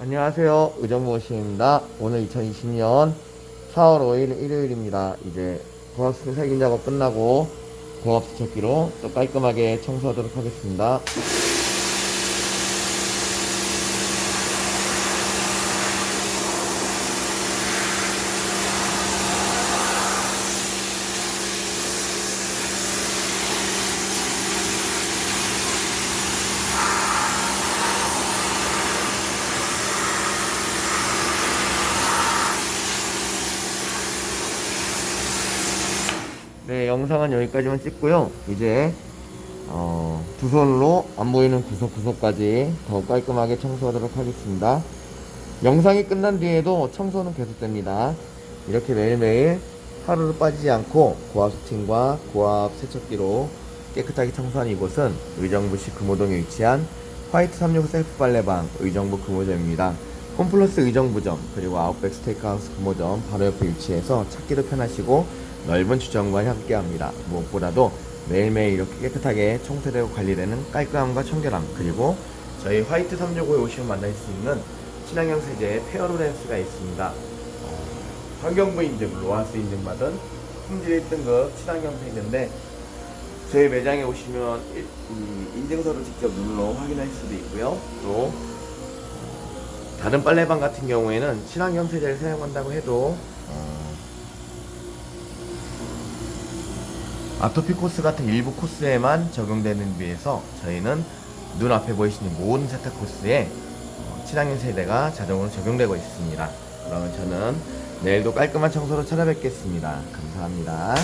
안녕하세요. 의정무호신입니다. 오늘 2020년 4월 5일 일요일입니다. 이제 고압수술 살균 작업 끝나고 고압수척기로 또 깔끔하게 청소하도록 하겠습니다. 네, 영상은 여기까지만 찍고요. 이제 어, 두 손으로 안 보이는 구석구석까지 더 깔끔하게 청소하도록 하겠습니다. 영상이 끝난 뒤에도 청소는 계속됩니다. 이렇게 매일매일 하루를 빠지지 않고 고압 스팀과 고압 세척기로 깨끗하게 청소한 이곳은 의정부시 금호동에 위치한 화이트 365 셀프 빨래방 의정부 금호점입니다. 홈플러스 의정부점 그리고 아웃백 스테이크하우스 금호점 바로 옆에 위치해서 찾기도 편하시고 넓은 주점과 함께합니다. 무엇보다도 매일매일 이렇게 깨끗하게 청소되고 관리되는 깔끔함과 청결함 그리고 저희 화이트 365에 오시면 만날 수 있는 친환경 세제 페어로렌스가 있습니다. 어, 환경부 인증, 로하스 인증 받은 품질 1등급 친환경 세제인데 저희 매장에 오시면 인증서를 직접 눈으로 확인할 수도 있고요. 또 어, 다른 빨래방 같은 경우에는 친환경 세제를 사용한다고 해도 아토피 코스 같은 일부 코스에만 적용되는 비해서 저희는 눈앞에 보이시는 모든 세탁 코스에 어, 친환경 세대가 자동으로 적용되고 있습니다. 그러면 저는 내일도 깔끔한 청소로 찾아뵙겠습니다. 감사합니다.